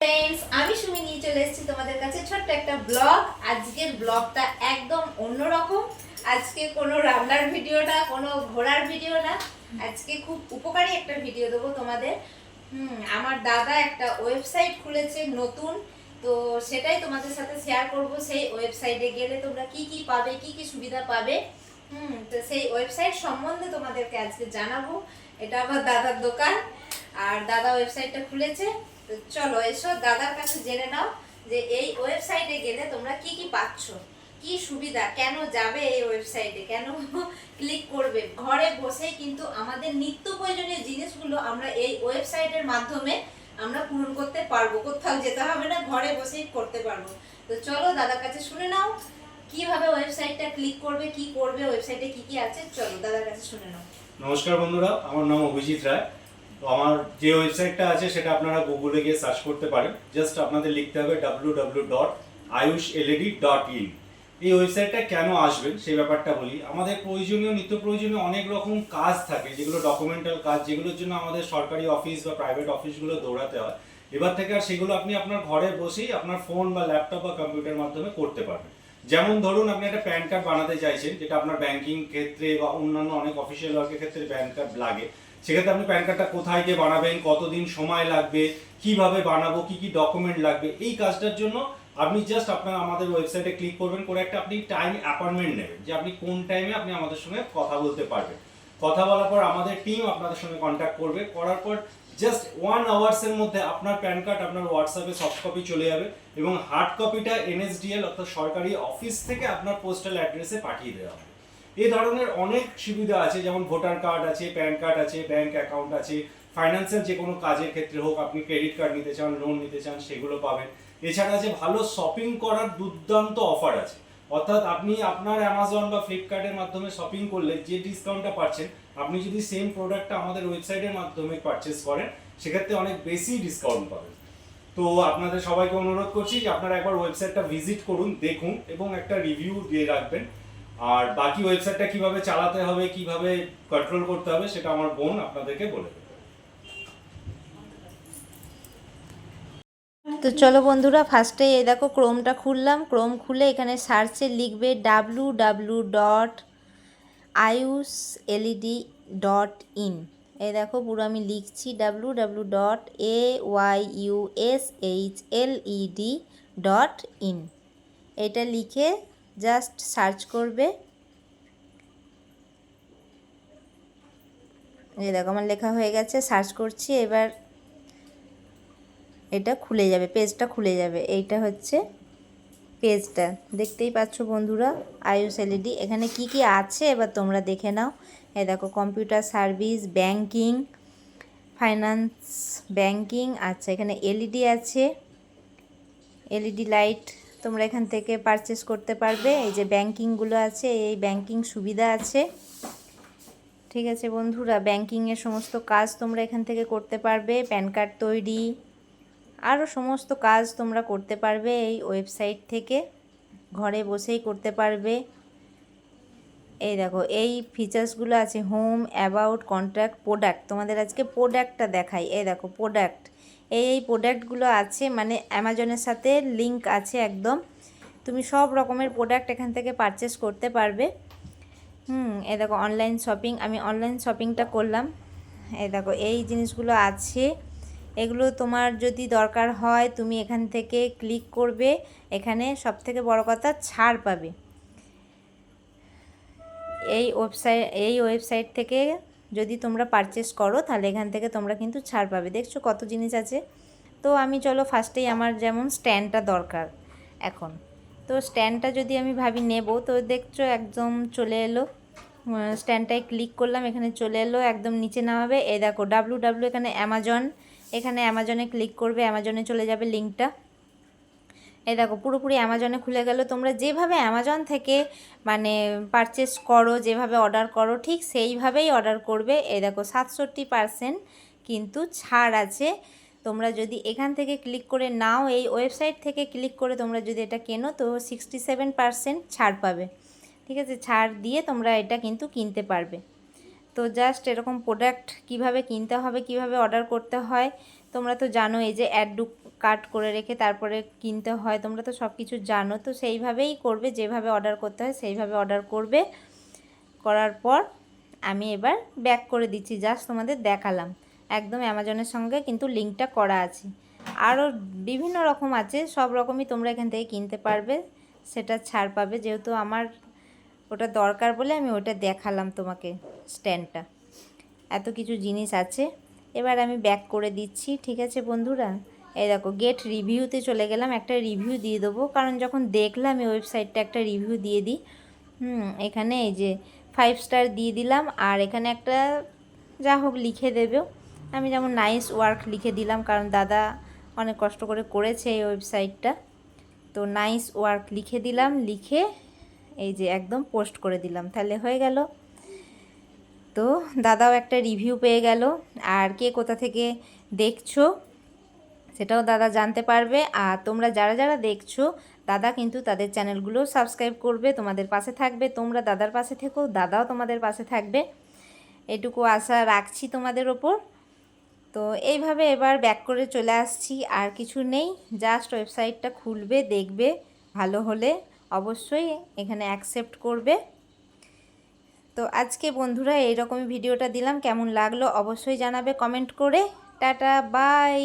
Friends আমি সুমি নিয়ে চলে এসেছি তোমাদের কাছে ছোট্ট একটা ব্লগ আজকের ব্লগটা একদম অন্যরকম। আজকে কোনো রান্নার ভিডিও না, কোনো ঘোরার ভিডিও না। আজকে খুব উপকারী একটা ভিডিও দেবো তোমাদের। আমার দাদা একটা ওয়েবসাইট খুলেছে নতুন। তো সেটাই তোমাদের সাথে শেয়ার করব। সেই ওয়েবসাইটে গেলে তোমরা কি কি পাবে, কি কি সুবিধা পাবে। হুম, তো সেই ওয়েবসাইট সম্বন্ধে তোমাদেরকে আজকে জানাব। এটা আমার দাদার দোকান। আর দাদা ওয়েবসাইটটা খুলেছে। চলো, এসো, দাদার কাছে জেনে নাও যে এই ওয়েবসাইটে গেলে তোমরা কি কি পাচ্ছ? কি সুবিধা? কেন যাবে এই ওয়েবসাইটে কেন ক্লিক করবে? ঘরে বসেই কিন্তু আমাদের নিত্য প্রয়োজনীয় জিনিসগুলো আমরা এই ওয়েবসাইটের মাধ্যমে আমরা পূরণ করতে পারব। কোথাও যেতে হবে না, ঘরে বসেই করতে পারব। তো চলো, দাদার কাছে শুনে নাও, কীভাবে ওয়েবসাইটটা ক্লিক করবে, কি করবে ওয়েবসাইটে কি কি আছে? চলো, দাদার কাছে শুনে নাও। নমস্কার বন্ধুরা, আমার নাম অভিজিৎ রায়। তো আমার যে ওয়েবসাইটটা আছে সেটা আপনারা গুগলে গিয়ে সার্চ করতে পারেন। জাস্ট আপনাদের লিখতে হবে W W dot Ayush LED dot in এই ওয়েবসাইটটা কেন আসবেন সেই ব্যাপারটা বলি। আমাদের প্রয়োজনীয়, নিত্য প্রয়োজনীয় অনেক রকম কাজ থাকে, যেগুলো ডকুমেন্টাল কাজ, যেগুলোর জন্য আমাদের সরকারি অফিস বা প্রাইভেট অফিসগুলো দৌড়াতে হয়। এবার থেকে আর সেগুলো আপনি আপনার ঘরে বসেই আপনার ফোন বা ল্যাপটপ বা কম্পিউটার মাধ্যমে করতে পারবেন। যেমন ধরুন আপনি একটা প্যান কার্ড বানাতে চাইছেন, যেটা আপনার ব্যাংকিং ক্ষেত্রে বা অন্যান্য অনেক অফিসিয়াল ওয়ার্কের ক্ষেত্রে প্যান কার্ড লাগে, সেক্ষেত্রে আপনি প্যান কার্ডটা কোথায় গিয়ে বানাবেন, কতদিন সময় লাগবে, কীভাবে বানাবো, কি কি ডকুমেন্ট লাগবে, এই কাজটার জন্য আপনি জাস্ট আপনার, আমাদের ওয়েবসাইটে ক্লিক করবেন, করে একটা আপনি টাইম অ্যাপয়েন্টমেন্ট নেবেন, যে আপনি কোন টাইমে আপনি আমাদের সঙ্গে কথা বলতে পারবেন। কথা বলার পর আমাদের টিম আপনাদের সঙ্গে কন্ট্যাক্ট করবে, করার পর জাস্ট ওয়ান আওয়ার্সের মধ্যে আপনার প্যান কার্ড আপনার হোয়াটসঅ্যাপে সফট কপি চলে যাবে এবং হার্ড কপিটা এনএসডিএল অর্থাৎ সরকারি অফিস থেকে আপনার পোস্টাল অ্যাড্রেসে পাঠিয়ে দেওয়া হবে। এই ধরনের অনেক সুবিধা আছে, যেমন ভোটার কার্ড আছে প্যান কার্ড আছে ব্যাংক অ্যাকাউন্ট আছে ফাইন্যান্সিয়াল যে কোনো কাজের ক্ষেত্রে হোক, আপনি ক্রেডিট কার্ড নিতে চান লোন নিতে চান, সেগুলো পাবেন। এছাড়া আছে ভালো শপিং করার দুর্দান্ত অফার আছে। অর্থাৎ আপনি আপনার অ্যামাজন বা ফ্লিপকার্টের মাধ্যমে শপিং করলে যে ডিসকাউন্টটা পাচ্ছেন আপনি যদি সেম প্রোডাক্টটা আমাদের ওয়েবসাইটের মাধ্যমে পারচেস করেন, সেক্ষেত্রে অনেক বেশি ডিসকাউন্ট পাবেন। তো আপনাদের সবাইকে অনুরোধ করছি যে আপনারা একবার ওয়েবসাইটটা ভিজিট করুন, দেখুন এবং একটা রিভিউ দিয়ে রাখবেন। আর বাকি ওয়েবসাইটটা কীভাবে চালাতে হবে, কীভাবে কন্ট্রোল করতে হবে, সেটা আমার বোন আপনাদেরকে বলে তো চলো বন্ধুরা ফার্স্টে এই দেখো ক্রোমটা খুললাম। ক্রোম খুলে এখানে সার্চে লিখবে W W dot Ayush LED dot in. এই দেখো, পুরো আমি লিখছি W W dot A Y U S H L E D dot in. এটা লিখে জাস্ট সার্চ করবে। এই দেখো, আমার লেখা হয়ে গেছে সার্চ করছি, এবার এটা খুলে যাবে পেজটা খুলে যাবে। এইটা হচ্ছে পেজটা। দেখতেই পাচ্ছ বন্ধুরা, আইওস এলইডি। এখানে কি কি আছে? এবার তোমরা দেখে নাও। এ দেখো, computer service, banking, finance banking আচ্ছা এখানে এলইডি আছে। এলইডি লাইট তোমরা এখান থেকে পারচেস করতে পারবে। এই যে ব্যাংকিংগুলো আছে, এই ব্যাংকিং সুবিধা আছে। ঠিক আছে বন্ধুরা, ব্যাংকিংয়ের সমস্ত কাজ তোমরা এখান থেকে করতে পারবে। প্যান কার্ড তৈরি আরও সমস্ত কাজ তোমরা করতে পারবে এই ওয়েবসাইট থেকে। ঘরে বসেই করতে পারবে। এই দেখো, এই ফিচার্সগুলো আছে হোম অ্যাবাউট কন্ট্রাক্ট প্রোডাক্ট তোমাদের আজকে প্রোডাক্টটা দেখাই। এই দেখো প্রোডাক্ট এই এই প্রোডাক্টগুলো আছে মানে অ্যামাজনের সাথে লিংক আছে একদম। তুমি সব রকমের প্রোডাক্ট এখান থেকে পারচেস করতে পারবে। হুম, এই দেখো অনলাইন শপিং আমি অনলাইন শপিংটা করলাম। এই দেখো, এই জিনিসগুলো আছে। এগুলো তোমার যদি দরকার হয়, তুমি এখান থেকে ক্লিক করবে, এখানে সব থেকে বড় কথা ছাড় পাবে। এই ওয়েবসাইট এই ওয়েবসাইট থেকে যদি তোমরা পারচেস করো, তাহলে এখান থেকে তোমরা কিন্তু ছাড় পাবে। দেখছ কত জিনিস আছে? তো আমি চলো ফার্স্টেই আমার যেমন স্ট্যান্ডটা দরকার এখন। তো স্ট্যান্ডটা যদি আমি ভাবি নেব, তো দেখছ একদম চলে এলো। স্ট্যান্ডটায় ক্লিক করলাম, এখানে চলে এলো, একদম নিচে নামাবে। এই দেখো ডাব্লু ডাব্লু এখানে অ্যামাজন এখানে অ্যামাজনে ক্লিক করবে অ্যামাজনে চলে যাবে লিঙ্কটা এই দেখো, পুরোপুরি অ্যামাজনে খুলে গেল। তোমরা যেভাবে অ্যামাজন থেকে মানে পারচেস করো, যেভাবে অর্ডার করো, ঠিক সেইভাবেই অর্ডার করবে। এই দেখো, সাতষট্টি পারসেন্ট কিন্তু ছাড় আছে। তোমরা যদি এখান থেকে ক্লিক করে নাও, এই ওয়েবসাইট থেকে ক্লিক করে তোমরা যদি এটা কেনো, তো সিক্সটি সেভেন পারসেন্ট ছাড় পাবে। ঠিক আছে, ছাড় দিয়ে তোমরা এটা কিন্তু কিনতে পারবে। তো জাস্ট এরকম প্রোডাক্ট কীভাবে কিনতে হবে, কীভাবে অর্ডার করতে হয়, তোমরা তো জানো এই যে অ্যাড কাট করে রেখে তারপরে কিনতে হয়, তোমরা তো সব কিছু জানো, তো সেইভাবেই করবে, যেভাবে অর্ডার করতে হয় সেইভাবে অর্ডার করবে। করার পর আমি এবার ব্যাক করে দিচ্ছি জাস্ট তোমাদের দেখালাম। একদম অ্যামাজনের সঙ্গে কিন্তু লিঙ্কটা করা আছে। আরও বিভিন্ন রকম আছে, সব রকমই তোমরা এখান থেকে কিনতে পারবে, সেটা ছাড় পাবে। যেহেতু আমার ওটা দরকার বলে আমি ওটা দেখালাম তোমাকে স্ট্যান্ডটা। এত কিছু জিনিস আছে। এবার আমি ব্যাক করে দিচ্ছি, ঠিক আছে বন্ধুরা? এই দেখো গেট রিভিউতে চলে গেলাম, একটা রিভিউ দিয়ে দেবো। কারণ যখন দেখলাম এই ওয়েবসাইটটা একটা রিভিউ দিয়ে দিই, হুম, এখানে এই যে ফাইভ স্টার দিয়ে দিলাম, আর এখানে একটা যা হোক লিখে দেবেও আমি যেমন নাইস ওয়ার্ক লিখে দিলাম, কারণ দাদা অনেক কষ্ট করে করেছে এই ওয়েবসাইটটা তো নাইস ওয়ার্ক লিখে দিলাম, লিখে এই যে একদম পোস্ট করে দিলাম। তাহলে হয়ে গেল। তো দাদাও একটা রিভিউ পেয়ে গেল। আর কে কোথা থেকে দেখছ সেটাও দাদা জানতে পারবে। আর তোমরা যারা যারা দেখছ, দাদা কিন্তু তাদের চ্যানেলগুলো সাবস্ক্রাইব করবে, তোমাদের পাশে থাকবে। তোমরা দাদার পাশে থেকো, দাদাও তোমাদের পাশে থাকবে। এটুকু আশা রাখছি তোমাদের ওপর। তো এইভাবে এবার ব্যাক করে চলে আসছি। আর কিছু নেই জাস্ট ওয়েবসাইটটা খুলবে, দেখবে, ভালো হলে। অবশ্যই এখানে অ্যাকসেপ্ট করবে। তো আজকে বন্ধুরা এইরকমই ভিডিওটা দিলাম। কেমন লাগল অবশ্যই জানাবে কমেন্ট করে। Tata bye